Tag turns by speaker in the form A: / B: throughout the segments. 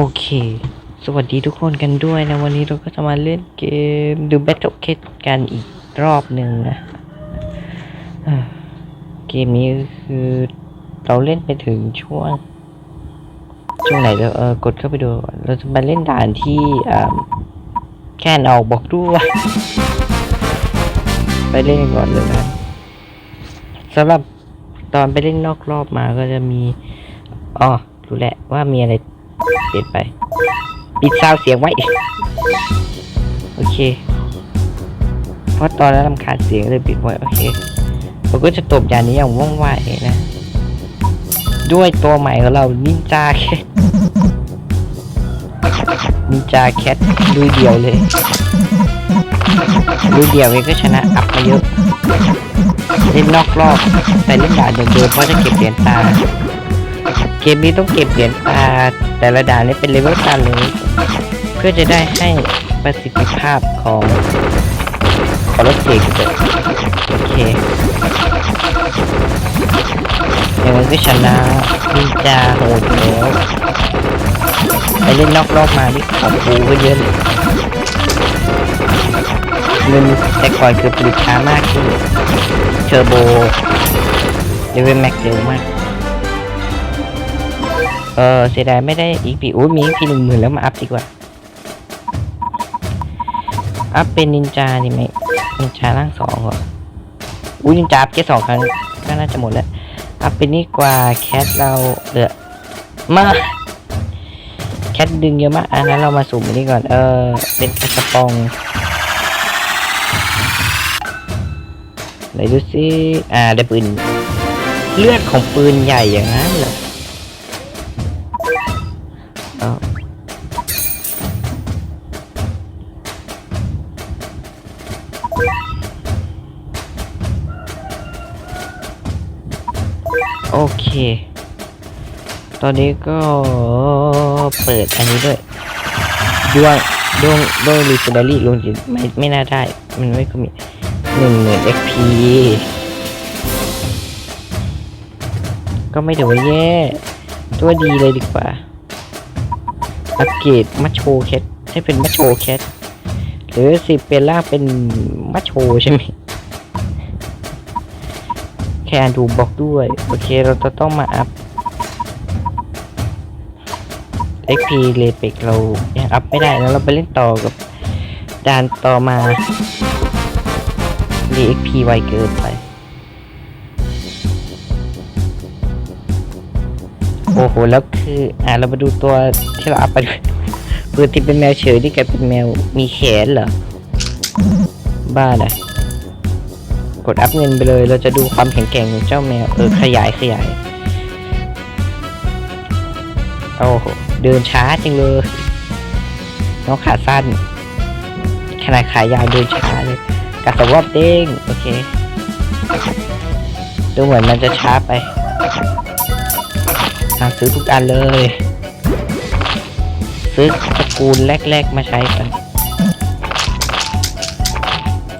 A: โอเค สวัสดีทุกคนกันด้วยนะ วันนี้เราก็จะมาเล่นเกม The Battle Cat กันอีกรอบหนึ่งนะเกมนี้คือเราเล่นไปถึงช่วง ช่วงไหนแล้วเออกดเข้าไปดู เราจะมาเล่นด่านที่แค่นออกบอกด้วยไปเล่นกันก่อนเลยนะสำหรับตอนไปเล่นนอกรอบมาก็จะมีอ๋อรู้แหละว่ามีอะไร เปลี่ยนไปปิดซาวด์เสียงไว้ โอเค เพราะตอนนั้นรำคาญเสียงเลยปิดไว้ โอเคเราก็จะตบอย่างนี้อย่างว่องไวนะ ด้วยตัวใหม่ของเรานินจาแคทนินจาแคทดูเดียวเลยดูเดียวเองก็ชนะอัพมาเยอะ เล่นนอกรอบ แต่เล่นด่านเดิมๆเพราะจะเก็บเหรียญตา เกมนี้ต้องเก็บเหรียญตา แต่ละด่านนี้เป็นเลเวลตาเลยเพื่อจะได้ให้ประสิทธิภาพของของรถเก๋งเกิดโอเคอย่างนั้นก็ชนะนินจาโหดแล้วไปเล่นนอกรอบมาดิของกูก็เยอะเลยเงินแต่ก่อนคือผลิตช้ามากขึ้นเทอร์โบเลเวลแม็กเร็วมาก เออเสียดายไม่ได้อีพีอุ้ยมีอีพีหนึ่งหมื่นแล้วมาอัพดีกว่า อัพเป็นนินจานี่ไหมนินจาร่างสองเหรออุ้ยนินจาอัพแค่สองครั้งก็น่าจะหมดแล้ว อัพเป็นนี่กว่าแคทเราเหลือมาแคทดึงเยอะมากอันนั้นเรามาสุ่มอันนี้ก่อน เออ เป็นกระปองไหนดูซิอ่า ได้ปืน เลือดของปืนใหญ่อย่างนั้นเหรอ โอเค ตอนนี้ก็เปิดอันนี้ด้วยด้วงดวงด้วงรีเดารี่ลงจิตไม่ไม่น่าได้ มันไม่ก็มีหนึ่งหมื่น XP ก็ไม่ถือว่าแย่ ตัวดีเลยดีกว่า อัปเกรดมัชโชแคทให้เป็นมัชโชแคทหรือสิเป็นล่างเป็นมัชโชใช่ไหม แค่อ่านถูบอกด้วย โอเคเราจะต้องมาอัพ XP เลเปกเรายังอัพไม่ได้แล้วเราไปเล่นต่อกับด่านต่อมาดี XP ไวเกินไป โอ้โห แล้วคือ อ่าเรามาดูตัวที่เราอัพไปปืนที่เป็นแมวเฉยที่กลายเป็นแมวมีแขนเหรอ บ้าเลย กดอัพเงินไปเลย เราจะดูความแข็งแกร่งของเจ้าแมว เออ ขยายขยาย โอ้โห เดินช้าจริงเลย น้องขาสั้น ขนาดขายาวเดินช้าเลยกัดสวอบเด้ง โอเค ดูเหมือนมันจะช้าไปหาซื้อทุกอันเลย ซื้อตระกูลแรก ๆ มาใช้กัน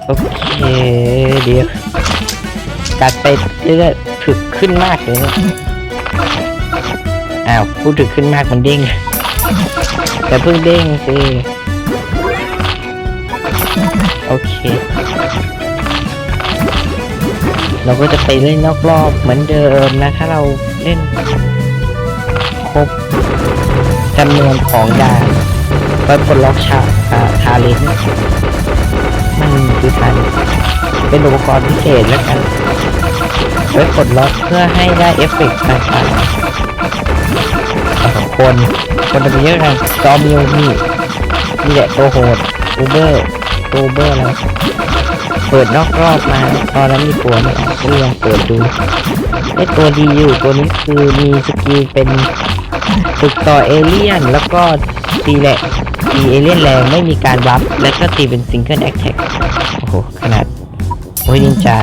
A: โอเคเดี๋ยว กัดไปเรื่อยๆถึกขึ้นมากเลยเนี่ยอ้าวพูดถึกขึ้นมากมันเด้งแต่เพิ่งเด้งสิโอเค เราก็จะไปเล่นนอกรอบเหมือนเดิมนะ ถ้าเราเล่นครบจำนวนของดาวไว้ปลดล็อกชาอ่าทาเลนมันคือทาเลนเป็นอุปกรณ์พิเศษแล้วกัน ไว้ปลดล็อกเพื่อให้ได้เอฟเฟกต์ต่างๆเอาคนคนจะไปเยอะกันจอมิวนี่นี่แหละตัวโหดอูเบอร์ตัวเบอร์แล้วเปิดนอกรอบมาตอนนั้นมีตัวไหมอะก็ลองเปิดดูไอตัวดีอยู่ตัวนี้คือมีสกิลเป็นฝึกต่อเอเลี่ยนแล้วก็ตีแหละตีเอเลี่ยนแรงไม่มีการวับแล้วก็ตีเป็นซิงเกิลแอคแท็กโอ้โห ขนาดโอ้ยนินจา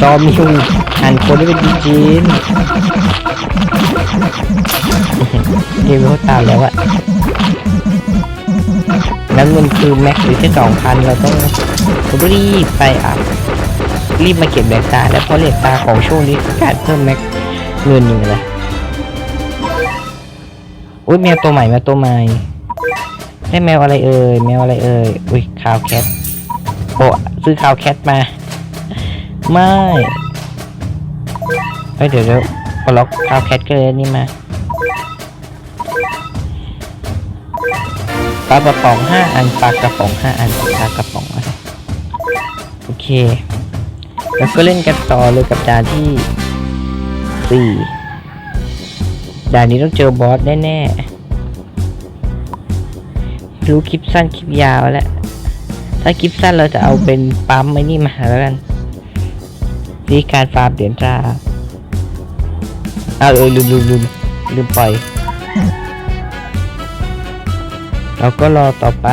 A: ซอมิวหันคนได้เป็นจีจีนเกมเขาตามแล้วอะแล้วเงินคือแม็กหรือแค่สองพันเราต้องรีบไปอะรีบมาเก็บเหรียญตา แล้วเพราะเหรียญตาของช่วงนี้การเพิ่มแม็กเงินอยู่นะโอ้อุ้ยแมวตัวใหม่แมวตัวใหม่ได้แมวอะไรเอ่ยแมวอะไรเอ่ยอุ้ยคาวแคทโอ้ซื้อคาวแคทมา ไม่เฮ้ยเดี๋ยวเดี๋ยวพอล็อกคาแคทเลยนี่มาปลากระป๋องห้าอันปลากระป๋องห้าอันปลากระป๋องอะไรโอเค แล้วก็เล่นกันต่อเลยกับด่านที่สี่ด่านนี้ต้องเจอบอสแน่ๆรู้คลิปสั้นคลิปยาวแล้วถ้าคลิปสั้นเราจะเอาเป็นปั๊มไอ้นี่มาแล้วกัน วิธีการฟาร์มเหรียญตราเอาวเออลืมลืมลืมลืมปล่อยเราก็รอต่อไป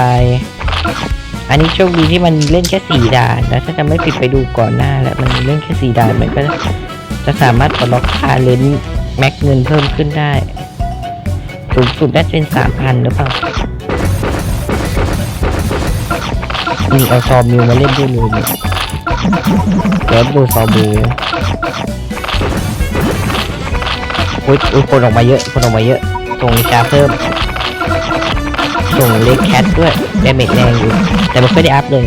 A: อันนี้โชคดีที่มันเล่นแค่สี่ด่านแล้วถ้าจะไม่ผิดไปดูก่อนหน้าแล้วมันเล่นแค่สี่ด่านมันก็จะสามารถปลดล็อกคาเลนแม็กเงินเพิ่มขึ้นได้สูงสุดได้เป็นสามพันหรือเปล่านี่เอาซอมมิวมาเล่นด้วยเลยเนี่ย เดี๋ยวดูซอมมิวอุ้ยอุ้ยคนออกมาเยอะ คนออกมาเยอะส่งชาเพิ่มส่งเล็กแคทด้วยดเมจแรงอยู่ แต่ไม่ค่อยได้อัพเลย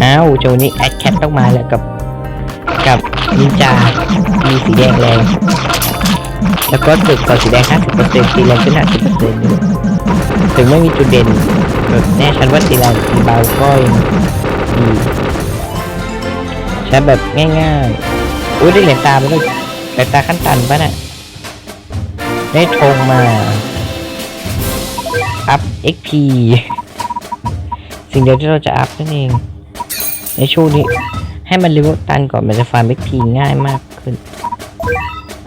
A: อ้าวโจนี้แอดแคทต้องมาแล้วกับ กับนินจา มีสีแดงแรง แล้วก็ตึกก่อนสีแดง 50%สีแรงขึ้น50%เลยถึงไม่มีจุดเด่น แน่ชันว่าสีแรงสีเบาก็ยัง ใช้แบบง่ายๆ อุ้ยได้เหรียญตาไปด้วยเหรียญตาขั้นตันปะน่ะได้ธงมา อัพ XP สิ่งเดียวที่เราจะอัพนั่นเอง ในช่วงนี้ ให้มันเลเวลตันก่อนมันจะฟาร์ม XP ง่ายมากขึ้น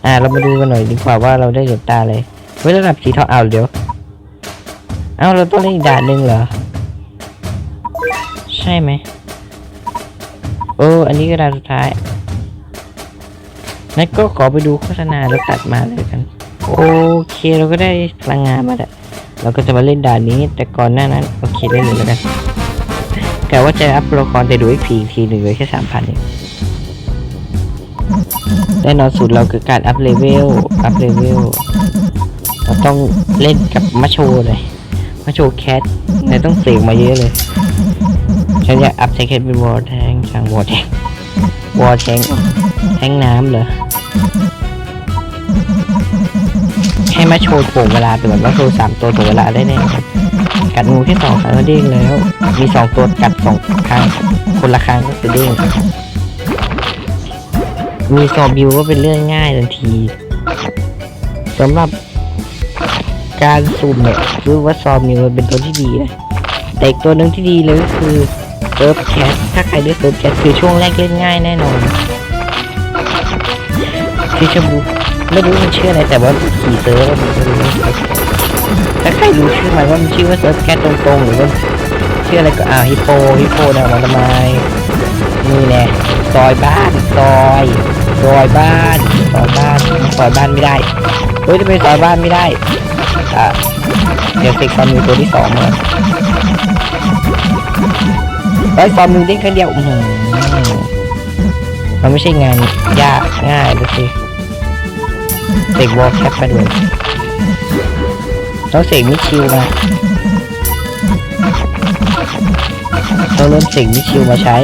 A: อ่า เรามาดูกันหน่อยดีกว่าว่าเราได้เหรียญตาเลยเว้ยระดับสีเทองเอาเดี๋ยว เอาเราต้องเล่นอีกด่านหนึ่งเหรอ ใช่ไหม โอ้ อันนี้ก็ดานสุดท้ายงั้นก็ขอไปดูโฆษณาแล้วตัดมาเลยกัน โอเคเราก็ได้พลังงานมาแล้วเราก็จะมาเล่นด่านนี้ แต่ก่อนหน้านั้น โอเคเล่นเลยแล้วกันกะว่าจะอัพตัวละครแต่ดูอีกทีทีหนึ่งเลยแค่สามพันเองแน่นอนสุดเราคือการอัพเลเวล อัพเลเวล เราต้องเล่นกับมาโชเลย มาโชแคทแต่ต้องเสกมาเยอะเลย ฉันอยากอัพเซคเป็นวอร์แทงช่างวอร์แทงวอร์แทงแทงน้ำเหรอให้มาโชว์ถ่วงเวลาแต่แบบว่าโชว์สามตัวถ่วงเวลาได้แน่กัดงูแค่สองครั้งก็เด้งแล้ว มีสองตัวกัดสองครั้งคนละครั้งก็คือเด้งมีซอบิวก็เป็นเรื่องง่ายทันทีสำหรับการสุ่มเนี่ยรู้ว่าซอมิวเป็นตัวที่ดีนะแต่อีกตัวหนึ่งที่ดีเลยก็คือ เซิร์ฟแคสถ้าใครได้เซิร์ฟแคสคือช่วงแรกเล่นง่ายแน่นอนชื่อชมพูไม่รู้มันชื่ออะไรแต่ว่าขี่เซิร์ฟมันก็รู้ว่าเซิร์ฟแคสถ้าใครรู้ชื่อมันว่ามันชื่อว่าเซิร์ฟแคสตรงๆหรือว่าชื่ออะไรก็อ่าฮิปโปฮิปโปนะมันทำไมนี่แน่ซอยบ้านซอยซอยบ้านซอยบ้านซอยบ้านไม่ได้เฮ้ยทำไมซอยบ้านไม่ได้อะเดี๋ยวเสกฟอร์มิวตัวที่สองมาไอ้ยฟอร์มิวได้แค่เดียวมันไม่ใช่งานยากง่ายดูสิเสกวอลแคปมาด้วยต้องเสกมิชิวมาต้องเริ่มเสกมิชิวมาใช้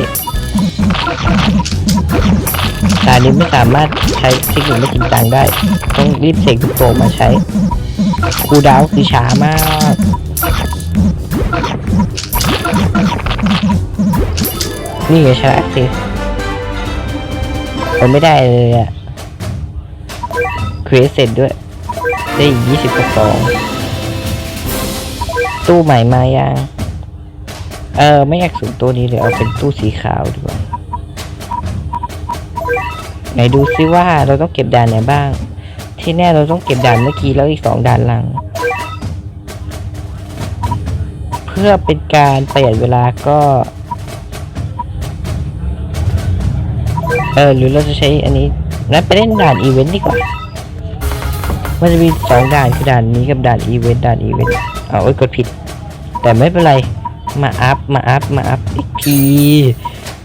A: ตานี้ไม่สามารถใช้เทคนิคไม่จริงจังได้ ต้องรีบเสกทุกตัวมาใช้ คูดาวคือช้ามาก นี่ไงชนะสิผมไม่ได้เลยอะครีเอเสร็จด้วย ได้อีกยี่สิบกระป๋องตู้ใหม่มายัง เออ ไม่อยากสุ่มตัวนี้เลย เอาเป็นตู้สีขาวดีกว่า ไหนดูซิว่าเราต้องเก็บด่านไหนบ้าง ที่แน่เราต้องเก็บด่านเมื่อกี้แล้วอีกสองด่านหลัง เพื่อเป็นการประหยัดเวลาก็ เออหรือเราจะใช้อันนี้นั้นไปเล่นด่านอีเวนต์ดีกว่ามันจะมีสองด่านคือด่านนี้กับด่านอีเวนต์ด่านอีเวนต์เอาไว้ยกดผิด แต่ไม่เป็นไรมาอัพมาอัพมาอัพอีกที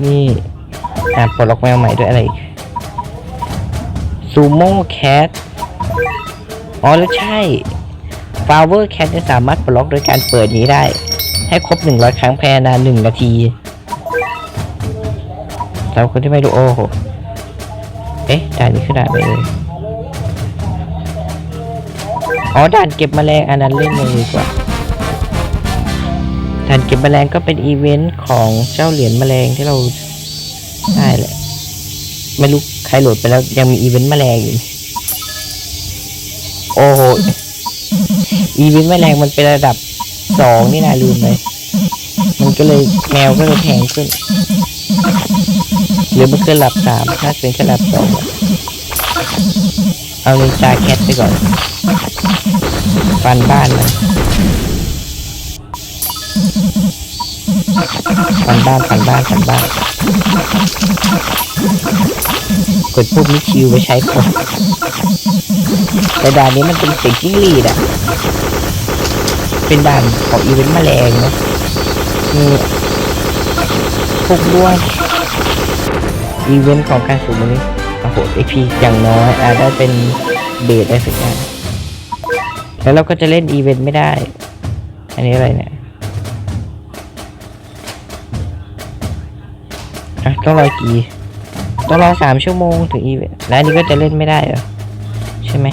A: นี่อะปลดล็อกแมวใหม่ด้วยอะไรซูโม่แคทอ๋อแล้วใช่ Flower Cat จะสามารถปลดล็อกโดยการเปิดนี้ได้ ให้ครบ 100 ครั้งภายในเวลาหนึ่งนาที สำหรับคนที่ไม่รู้โอ้โห เอ๊ะด่านนี้คือด่านอะไรเลยอ๋อด่านเก็บแมลงอันนั้นเล่นเลยดีกว่าด่านเก็บแมลงก็เป็นอีเวนต์ของเจ้าเหรียญแมลงที่เราได้แหละไม่รู้ใครโหลดไปแล้วยังมีอีเวนต์แมลงอยู่โอ้โหอีเวนต์แมลงมันเป็นระดับสองนี่นาลืมไปมันก็เลยแมวก็เลยแพงขึ้น หรือมันคือระดับสามถ้าเป็นแค่ระดับสองเอาเลนจาแคทไปก่อนฟันบ้านมันฟันบ้านฟันบ้านฟันบ้านกดพวกนี้ชิวไปใช้คนแต่ด่านนี้มันเป็นเสียงจิ้งหรีดอะเป็นด่านของอีเวนต์แมลงนะมีพวกด้วง อีเวนต์ของการสูบมันนี้โอ้โหไอพีอย่างน้อยอาจได้เป็นเบสได้สักอย่างแล้วเราก็จะเล่นอีเวนต์ไม่ได้ อันนี้อะไรเนี่ยอะต้องรอกี่ต้องรอสามชั่วโมงถึงอีเวนต์แล้วอันนี้ก็จะเล่นไม่ได้เหรอใช่ไหม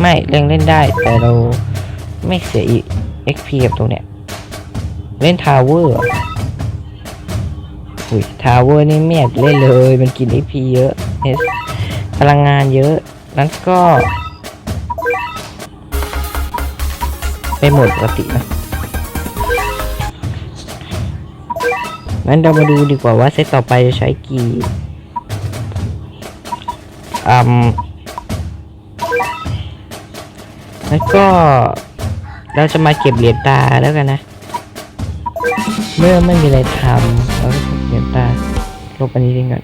A: ไม่เล่นเล่นได้ แต่เราไม่เสียอี XP กับตรงเนี้ยเล่นทาวเวอร์ อุ้ยทาวเวอร์นี่ไม่อยากเล่นเลย มันกิน XP เยอะเอสพลังงานเยอะนั้นก็ไปหมดปกตินะงั้นเรามาดูดีกว่าว่าเซตต่อไปจะใช้กี่อืมแล้วก็เราจะมาเก็บเหรียญตาแล้วกันนะ เมื่อไม่มีอะไรทำเราก็เก็บเหรียญตาลบอันนี้ทิ้งก่อน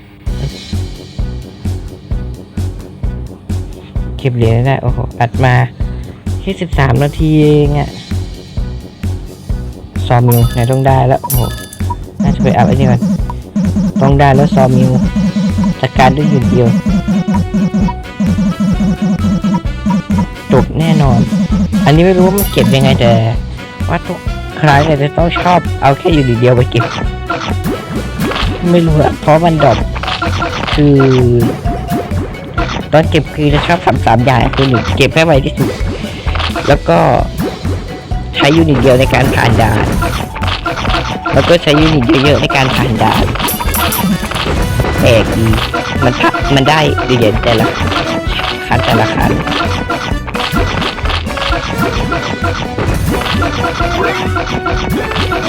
A: เก็บเหรียญได้โอ้โหอัดมาแค่สิบสามนาทีเองอะซอมมิวไหนต้องได้แล้วโอ้โหน่าจะไปอัพไอ้นี่ก่อนต้องได้แล้วซอมมิวจัดการด้วยหยุดเดียวจบแน่นอน อันนี้ไม่รู้ว่ามันเก็บยังไงแต่ว่าทุก ใครเนี่ยจะต้องชอบเอาแค่อยู่เดียวไปเก็บ ไม่รู้อะเพราะมันดอปคือ ตอนเก็บคือจะชอบทำสามอย่างคือหนึ่งเก็บให้ไวที่สุด แล้วก็ใช้ยูนิตเดียวในการผ่านด่าน แล้วก็ใช้ยูนิตเยอะๆในการผ่านด่านแปลกดีมันทะมันได้เหรียญแต่ละคันแต่ละคัน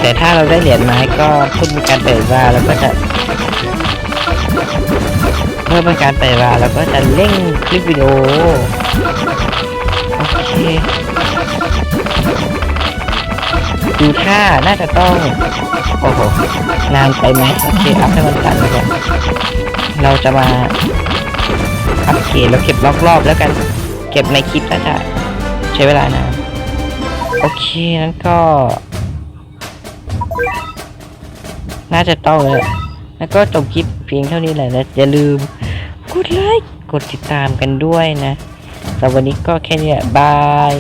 A: แต่ถ้าเราได้เหรียญไม้ก็เพิ่มเป็นการเปิดราแล้วก็จะเพิ่มเป็นการเปิดราแล้วก็จะเร่งคลิปวิดีโอโอเคดูท่าน่าจะต้องโอ้โหนานไปไหมโอเคอัพให้มันตันไปก่อนเราจะมาอัพเกรดแล้วเก็บรอบๆแล้วกัน เก็บในคลิปน่าจะใช้เวลานาน โอเคนั้นก็ น่าจะต้องเลยแล้วก็จบคลิปเพียงเท่านี้แหละนะอย่าลืม กดไลค์กดติดตามกันด้วยนะสำหรับวันนี้ก็แค่นี้บาย